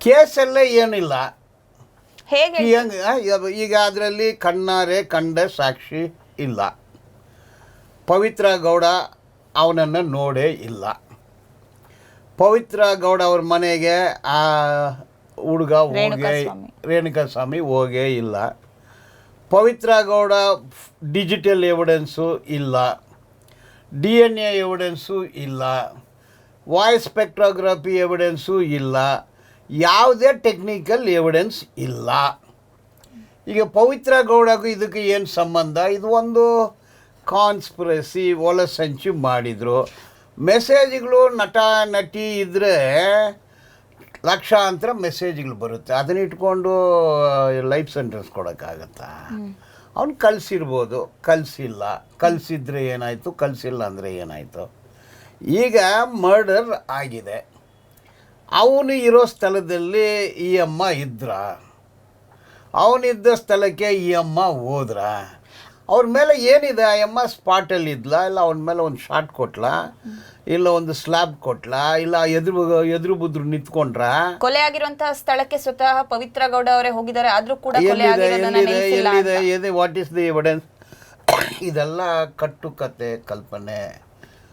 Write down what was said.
ಕೇಸಲ್ಲೇ ಏನಿಲ್ಲ. ಹೇಗೆ? ಹೆಂಗ್ ಈಗ- ಅದರಲ್ಲಿ ಕಣ್ಣಾರೆ ಕಂಡ ಸಾಕ್ಷಿ ಇಲ್ಲ. ಪವಿತ್ರ ಗೌಡ ಅವನನ್ನು ನೋಡೇ ಇಲ್ಲ. ಪವಿತ್ರ ಗೌಡ ಅವ್ರ ಮನೆಗೆ ಆ ಹುಡುಗ ಹೋಗೇ. ರೇಣುಕಾಸ್ವಾಮಿ. ಹೋಗೇ ಇಲ್ಲ. ಪವಿತ್ರ ಗೌಡ ಡಿಜಿಟಲ್ ಎವಿಡೆನ್ಸು ಇಲ್ಲ. ಡಿ ಎನ್ ಎ ಎವಿಡೆನ್ಸು ಇಲ್ಲ. ವಾಯ್ಸ್ ಸ್ಪೆಕ್ಟ್ರೋಗ್ರಫಿ ಎವಿಡೆನ್ಸು ಇಲ್ಲ. ಯಾವುದೇ ಟೆಕ್ನಿಕಲ್ ಎವಿಡೆನ್ಸ್ ಇಲ್ಲ. ಈಗ ಪವಿತ್ರ ಗೌಡಗೂ ಇದಕ್ಕೆ ಏನು ಸಂಬಂಧ? ಇದು ಒಂದು ಕಾನ್ಸ್ಪಿರಸಿ ಒಲಸಂಚು ಮಾಡಿದರು. ಮೆಸೇಜ್ಗಳು ನಟ ನಟಿ ಇದ್ದರೆ ಲಕ್ಷಾಂತರ ಮೆಸೇಜ್ಗಳು ಬರುತ್ತೆ. ಅದನ್ನ ಇಟ್ಕೊಂಡು ಲೈಫ್ ಸೆಂಟೆನ್ಸ್ ಕೊಡೋಕ್ಕಾಗತ್ತಾ? ಅವ್ನು ಕಲಿಸಿರ್ಬೋದು. ಕಲಿಸಿಲ್ಲ. ಕಲಿಸಿದ್ರೆ ಏನಾಯಿತು? ಕಲಿಸಿಲ್ಲ ಅಂದರೆ ಏನಾಯಿತು? ಈಗ ಮರ್ಡರ್ ಆಗಿದೆ. ಅವನು ಇರೋ ಸ್ಥಳದಲ್ಲಿ ಈ ಅಮ್ಮ ಇದ್ರ. ಅವನಿದ್ದ ಸ್ಥಳಕ್ಕೆ ಈ ಅಮ್ಮ ಹೋದ್ರ. ಅವ್ರ ಮೇಲೆ ಏನಿದೆ? ಆ ಅಮ್ಮ ಸ್ಪಾಟಲ್ಲಿ ಇದ್ಲ? ಇಲ್ಲ ಅವನ ಮೇಲೆ ಒಂದು ಶಾಟ್ ಕೊಟ್ಲ? ಇಲ್ಲ ಒಂದು ಸ್ಲ್ಯಾಬ್ ಕೊಟ್ಲ? ಇಲ್ಲ ಎದುರು ಎದುರು ಬುದ್ರು ನಿಂತ್ಕೊಂಡ್ರ? ಕೊಲೆ ಆಗಿರುವಂತಹ ಸ್ಥಳಕ್ಕೆ ಸ್ವತಃ ಪವಿತ್ರ ಗೌಡ ಅವರೇ ಹೋಗಿದ್ದಾರೆ. ಆದ್ರೂ ಕೂಡ ಎಲ್ಲಿದೆ? ವಾಟ್ ಇಸ್ ದಿ ಎವಿಡೆನ್ಸ್ ಇದೆಲ್ಲ ಕಟ್ಟು ಕತೆ ಕಲ್ಪನೆ.